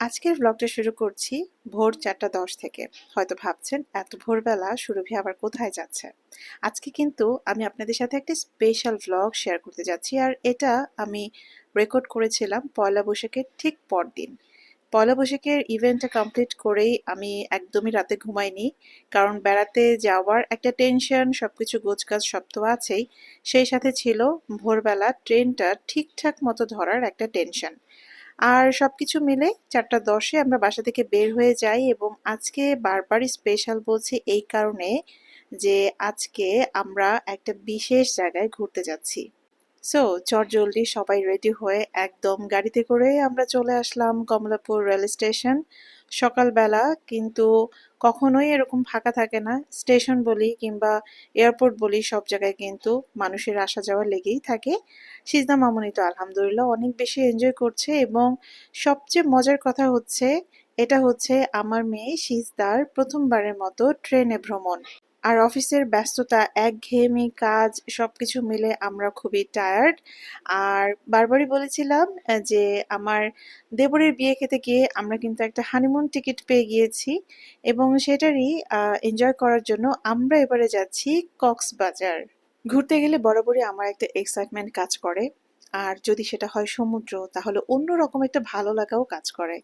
আজকের ব্লগটা শুরু করছি ভোর চারটা দশ থেকে। হয়তো ভাবছেন, এত ভোরবেলা সুরভি আবার কোথায় যাচ্ছে? আজকে কিন্তু আমি আপনাদের সাথে একটি স্পেশাল ব্লগ শেয়ার করতে যাচ্ছি আর এটা আমি রেকর্ড করেছিলাম পয়লা বৈশাখের ঠিক পরদিন। পয়লা বৈশাখের ইভেন্টটা কমপ্লিট করেই আমি একদমই রাতে ঘুমাইনি, কারণ বেড়াতে যাওয়ার একটা টেনশন সব কিছু গোছগাছ সব তো আছেই। সেই সাথে ছিল ভোরবেলা ট্রেনটা ঠিকঠাক মতো ধরার একটা টেনশন আর সবকিছু মিলে চারটা দশে আমরা বাসা থেকে বের হয়ে যাই এবং আজকে বারবারই স্পেশাল বলছি এই কারণে যে আজকে আমরা একটা বিশেষ জায়গায় ঘুরতে যাচ্ছি। সো চটজলদি সবাই রেডি হয়ে একদম গাড়িতে করে আমরা চলে আসলাম কমলাপুর রেল স্টেশন। সকালবেলা, কিন্তু কখনোই এরকম ফাঁকা থাকে না। স্টেশন বলি কিংবা এয়ারপোর্ট বলি সব জায়গায় কিন্তু মানুষের আসা যাওয়া লেগেই থাকে। সিজদা মামুনি তো আলহামদুলিল্লাহ অনেক বেশি এনজয় করছে এবং সবচেয়ে মজার কথা হচ্ছে, এটা হচ্ছে আমার মেয়ে সিজদার প্রথমবারের মতো ট্রেনে ভ্রমণ। আর অফিসের ব্যস্ততা, একঘেয়েমি কাজ, সবকিছু মিলে আমরা খুবই টায়ার্ড আর বারবারই বলেছিলাম যে আমার দেবরের বিয়ে খেতে গিয়ে আমরা কিন্তু একটা হানিমুন টিকিট পেয়ে গিয়েছি এবং সেটারই এনজয় করার জন্য আমরা এবারে যাচ্ছি কক্সবাজার। ঘুরতে গেলে বরাবরই আমার একটা এক্সাইটমেন্ট কাজ করে। আর যদি সেটা হয় সমুদ্র, তাহলে অন্যরকম একটা ভালো লাগাও কাজ করে।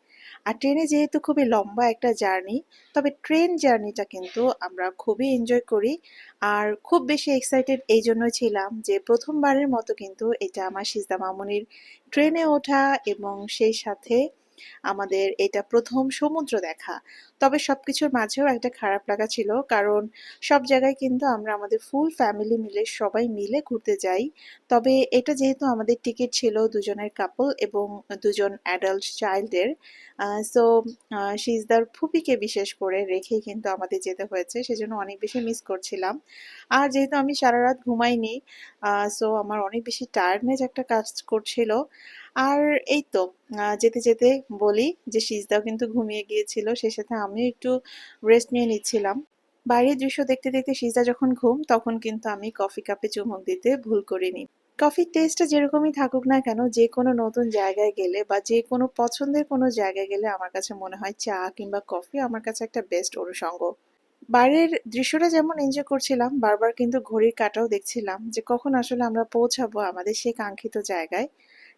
আর ট্রেনে যেহেতু খুবই লম্বা একটা জার্নি, তবে ট্রেন জার্নিটা কিন্তু আমরা খুবই এনজয় করি। আর খুব বেশি এক্সাইটেড এই জন্য ছিলাম যে প্রথমবারের মতো কিন্তু এটা আমার সিজদা মামুনির ট্রেনে ওঠা এবং সেই সাথে আমাদের এটা প্রথম সমুদ্র দেখা। তবে সবকিছুর মাঝেও একটা খারাপ লাগা ছিল, কারণ সব জায়গায় কিন্তু আমরা আমাদের ফুল ফ্যামিলি মিলে, সবাই মিলে ঘুরতে যাই। তবে এটা যেহেতু আমাদের টিকিট ছিল দুজনের কাপল এবং দুজন অ্যাডাল্ট চাইল্ডের সো সিজদার ফুপিকে বিশেষ করে রেখেই কিন্তু আমাদের যেতে হয়েছে, সেজন্য অনেক বেশি মিস করছিলাম। আর যেহেতু আমি সারা রাত ঘুমাইনি সো আমার অনেক বেশি টায়ার্ডনেস একটা কাজ করছিল। আর এই তো যেতে যেতে বলি যে সিজদাও কিন্তু ঘুমিয়ে গিয়েছিল, সে সাথে আমিও একটু রেস্ট নিয়ে নিচ্ছিলাম। বাইরের দৃশ্য দেখতে দেখতে সিজদা যখন ঘুম, তখন কিন্তু আমি কফি কাপে চুমুক দিতে ভুল করিনি। কফির টেস্টটা যেরকমই থাকুক না কেন, যে কোনো নতুন জায়গায় গেলে বা যে কোনো পছন্দের কোনো জায়গায় গেলে আমার কাছে মনে হয় চা কিংবা কফি আমার কাছে একটা বেস্ট অনুষঙ্গ। বাইরের দৃশ্যটা যেমন এনজয় করছিলাম, বারবার কিন্তু ঘড়ির কাটাও দেখছিলাম যে কখন আসলে আমরা পৌঁছাবো আমাদের সেই কাঙ্ক্ষিত জায়গায়।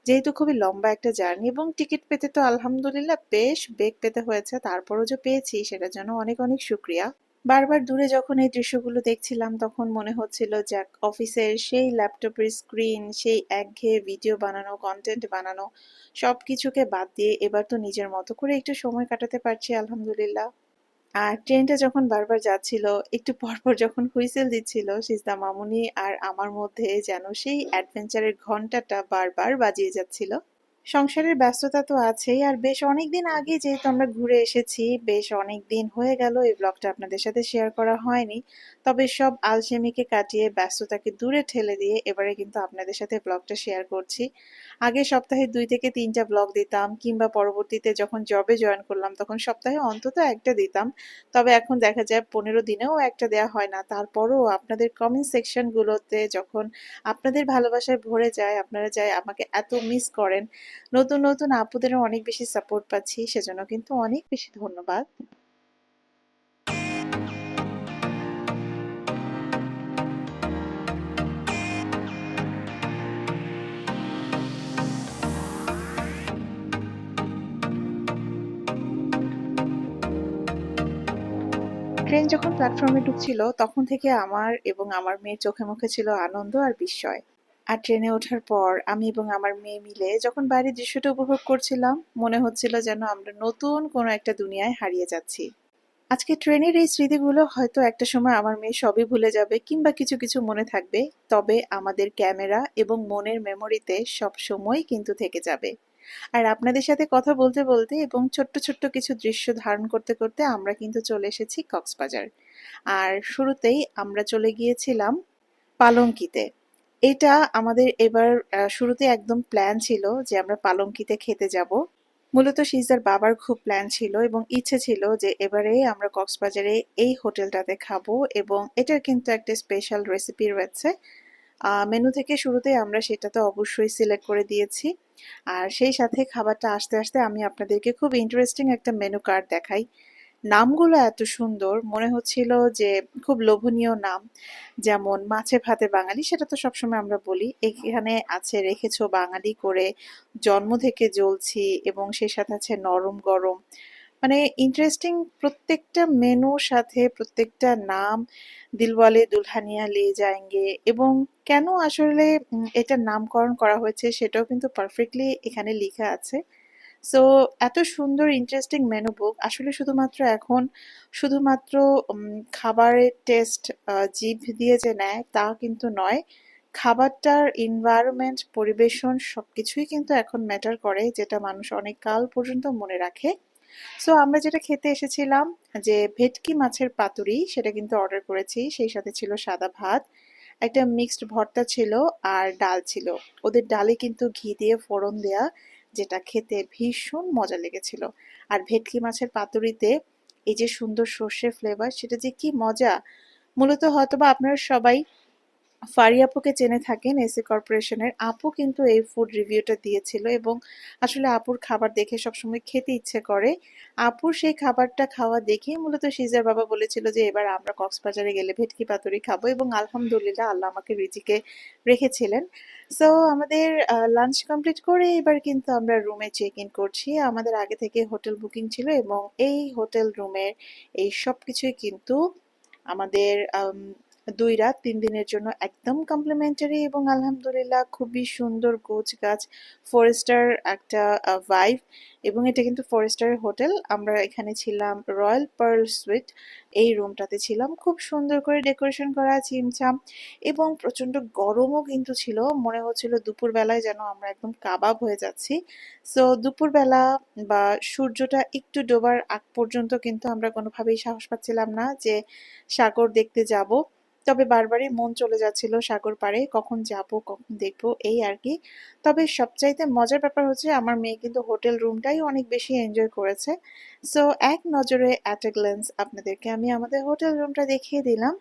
যেহেতু খুবই লম্বা একটা জার্নি এবং টিকিট পেতে তো আলহামদুলিল্লাহ বেশ বেগ পেতে হয়েছে, তারপরও যে পেয়েছি সেটার জন্য অনেক অনেক শুক্রিয়া। বারবার দূরে যখন এই দৃশ্যগুলো দেখছিলাম তখন মনে হচ্ছিল যাক অফিসের সেই ল্যাপটপের স্ক্রিন, সেই একঘেয়ে ভিডিও বানানো কন্টেন্ট বানানো সব কিছুকে বাদ দিয়ে এবার তো নিজের মতো করে একটু সময় কাটাতে পারছি, আলহামদুলিল্লাহ। আর ট্রেনটা যখন বারবার যাচ্ছিল, একটু পরপর যখন হুইসেল দিচ্ছিল, সিজদা মামুনি আর আমার মধ্যে যেন সেই অ্যাডভেঞ্চারের ঘন্টাটা বারবার বাজিয়ে যাচ্ছিল। সংসারের ব্যস্ততা তো আছেই, আর বেশ অনেকদিন আগে যেহেতু আমরা ঘুরে এসেছি, বেশ অনেক দিন হয়ে গেল, এই ব্লগটা আপনাদের সাথে শেয়ার করা হয়নি। তবে সব আলসেমিকে কাটিয়ে, ব্যস্ততাকে দূরে ঠেলে দিয়ে এবারে কিন্তু আপনাদের সাথে ব্লগটা শেয়ার করছি। আগে সপ্তাহে দুই থেকে তিনটা ব্লগ দিতাম, কিংবা পরবর্তীতে যখন জবে জয়েন করলাম, তখন সপ্তাহে অন্তত একটা দিতাম। তবে এখন দেখা যায় পনেরো দিনেও একটা দেয়া হয় না। তারপরও আপনাদের কমেন্ট সেকশনগুলোতে যখন আপনাদের ভালোবাসায় ভরে যায়, আপনারা যায় আমাকে এত মিস করেন নতুন নতুন আপুদেরও অনেক বেশি সাপোর্ট পাচ্ছি, সেজন্য কিন্তু অনেক বেশি ধন্যবাদ। ট্রেন যখন প্ল্যাটফর্মে ঢুকছিল, তখন থেকে আমার এবং আমার মেয়ের চোখে মুখে ছিল আনন্দ আর বিস্ময়। আর ট্রেনে ওঠার পর আমি এবং আমার মেয়ে মিলে যখন বাইরের দৃশ্যটা উপভোগ করছিলাম, মনে হচ্ছিল যেন আমরা নতুন কোনো একটা দুনিয়ায় হারিয়ে যাচ্ছি। আজকে ট্রেনের এই স্মৃতিগুলো হয়তো একটা সময় আমার মেয়ে সবই ভুলে যাবে কিংবা কিছু কিছু মনে থাকবে, তবে আমাদের ক্যামেরা এবং মনের মেমোরিতে সব সময় কিন্তু থেকে যাবে। আর আপনাদের সাথে কথা বলতে বলতে এবং ছোট্ট ছোট্ট কিছু দৃশ্য ধারণ করতে করতে আমরা কিন্তু চলে এসেছি কক্সবাজার। আর শুরুতেই আমরা চলে গিয়েছিলাম পালঙ্কিতে। এটা আমাদের এবার শুরুতে একদম প্ল্যান ছিল যে আমরা পালঙ্কিতে খেতে যাব। মূলত সিজার বাবার খুব প্ল্যান ছিল এবং ইচ্ছে ছিল যে এবারে আমরা কক্সবাজারে এই হোটেলটাতে খাব এবং এটার কিন্তু একটা স্পেশাল রেসিপি রয়েছে। মেনু থেকে শুরুতেই আমরা সেটা তো অবশ্যই সিলেক্ট করে দিয়েছি। আর সেই সাথে খাবারটা আসতে আসতে আমি আপনাদেরকে খুব ইন্টারেস্টিং একটা মেনু কার্ড দেখাই। নামগুলো এত সুন্দর, মনে হচ্ছিল যে খুব লোভনীয় নাম। যেমন মাছে ভাতে বাঙালি, সেটা তো সবসময় আমরা বলি। এখানে আছে রেখেছো বাঙালি করে জন্ম থেকে জ্বলছি এবং সেই সাথে আছে নরম গরম মানে ইন্টারেস্টিং প্রত্যেকটা মেনুর সাথে প্রত্যেকটা নাম, দিলওয়ালে, দুলহানিয়া, লে যায়েঙ্গে এবং কেন আসলে এটার নামকরণ করা হয়েছে, সেটাও কিন্তু পারফেক্টলি এখানে লেখা আছে। সো এত সুন্দর ইন্টারেস্টিং মেনু বুক আসলে শুধুমাত্র এখন, শুধুমাত্র খাবারের টেস্ট জিভ দিয়ে যে নেয়, তা কিন্তু নয়। খাবারটার এনভায়রনমেন্ট পরিবেশন সবকিছুই কিন্তু এখন ম্যাটার করে, যেটা মানুষ অনেক কাল পর্যন্ত মনে রাখে। সো আমরা যেটা খেতে এসেছিলাম, যে ভেটকি মাছের পাতুরি, সেটা কিন্তু অর্ডার করেছি। সেই সাথে ছিল সাদা ভাত। একটা মিক্সড ভর্তা ছিল আর ডাল ছিল। ওদের ডালে কিন্তু ঘি দিয়ে ফোড়ন দেয়া। যেটা খেতে ভীষণ মজা লেগেছিল। আর ভেটকি মাছের পাতুরিতে এই যে সুন্দর সর্ষের ফ্লেভার সেটা যে কি মজা! মূলত হয়তোবা আপনারা সবাই ফারি আপুকে চেনে থাকেন এসি কর্পোরেশনের আপু কিন্তু এই ফুড রিভিউটা দিয়েছিল এবং আসলে আপুর খাবার দেখে সবসময় খেতে ইচ্ছে করে। আপুর সেই খাবারটা খাওয়া দেখে মূলত সিজার বাবা বলেছিল যে এবার আমরা কক্সবাজারে গেলে ভেটকি পাতুরি খাব। এবং আলহামদুলিল্লাহ আল্লাহ আমাকে রিজিকে রেখেছিলেন। সো আমাদের লাঞ্চ কমপ্লিট করে এবার কিন্তু আমরা রুমে চেক ইন করছি। আমাদের আগে থেকে হোটেল বুকিং ছিল এবং এই হোটেল রুমের এই সব কিছুই কিন্তু আমাদের আম, দুই রাত তিন দিনের জন্য একদম কমপ্লিমেন্টারি এবং আলহামদুলিল্লাহ খুবই সুন্দর গোছ গাছ ফরেস্টার একটা ভাইভ এবং এটা কিন্তু ফরেস্টার হোটেল আমরা এখানে ছিলাম রয়্যাল পার্ল সুইট এই রুমটাতে ছিলাম। খুব সুন্দর করে ডেকোরেশন করা চিমচাম এবং প্রচণ্ড গরমও কিন্তু ছিল। মনে হচ্ছিল দুপুরবেলায় যেন আমরা একদম কাবাব হয়ে যাচ্ছি। সো দুপুরবেলা বা সূর্যটা একটু ডোবার আগ পর্যন্ত কিন্তু আমরা কোনোভাবেই সাহস পাচ্ছিলাম না যে সাগর দেখতে যাব। তবে বারবারই মন চলে যাচ্ছিল সাগর পাড়ে, কখন যাব, কখন দেখব, এই আর কি। তবে সবচাইতে মজার ব্যাপার হচ্ছে, আমার মেয়ে কিন্তু হোটেল রুমটাই অনেক বেশি এনজয় করেছে। সো এক নজরে অ্যাট এ গ্লেন্স আপনাদেরকে আমি আমাদের হোটেল রুমটা দেখিয়ে দিলাম।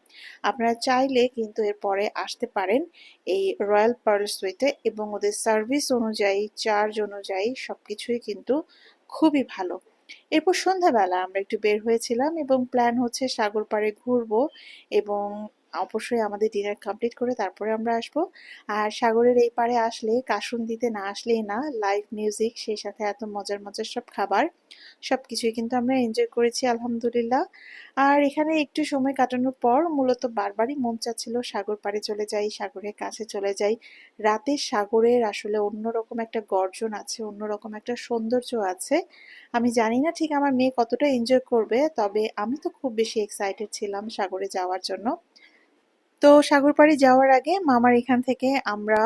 আপনারা চাইলে কিন্তু এরপরে আসতে পারেন এই রয়্যাল পার্ল সুইটে এবং ওদের সার্ভিস অনুযায়ী চার্জ অনুযায়ী সব কিছুই কিন্তু খুবই ভালো। এরপর সন্ধ্যাবেলা আমরা একটু বের হয়েছিলাম এবং প্ল্যান হচ্ছে সাগর পাড়ে ঘুরবো এবং অবশ্যই আমাদের ডিনার কমপ্লিট করে তারপরে আমরা আসব। আর সাগরের এই পারে আসলে কাশুন দিতে না আসলেই না লাইভ মিউজিক সেই সাথে এত মজার মজার সব খাবার সব কিছুই কিন্তু আমরা এনজয় করেছি, আলহামদুলিল্লাহ। আর এখানে একটু সময় কাটানোর পর মূলত বারবারই মন চাচ্ছিল সাগর পাড়ে চলে যাই, সাগরের কাছে চলে যাই। রাতে সাগরের আসলে অন্যরকম একটা গর্জন আছে, অন্যরকম একটা সৌন্দর্য আছে। আমি জানি না ঠিক আমার মেয়ে কতটা এনজয় করবে, তবে আমি তো খুব বেশি এক্সাইটেড ছিলাম সাগরে যাওয়ার জন্য। তো সাগরপাড়ি যাওয়ার আগে মামার এখান থেকে আমরা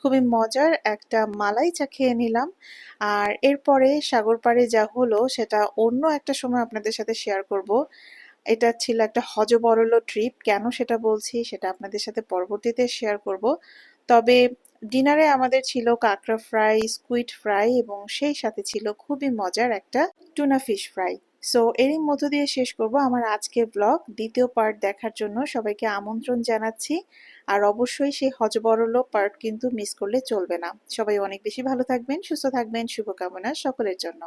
খুবই মজার একটা মালাই চা খেয়ে নিলাম। আর এরপরে সাগরপাড়ে যা হলো সেটা অন্য একটা সময় আপনাদের সাথে শেয়ার করব। এটা ছিল একটা হজবরল ট্রিপ কেন সেটা বলছি সেটা আপনাদের সাথে পরবর্তীতে শেয়ার করব। তবে ডিনারে আমাদের ছিল কাঁকড়া ফ্রাই স্কুইড ফ্রাই এবং সেই সাথে ছিল খুবই মজার একটা টুনা ফিশ ফ্রাই সো এরই মধ্য দিয়ে শেষ করব আমার আজকের ব্লগ দ্বিতীয় পার্ট দেখার জন্য সবাইকে আমন্ত্রণ জানাচ্ছি। আর অবশ্যই সেই হজবরল পার্ট কিন্তু মিস করলে চলবে না। সবাই অনেক বেশি ভালো থাকবেন, সুস্থ থাকবেন, শুভকামনা সকলের জন্য।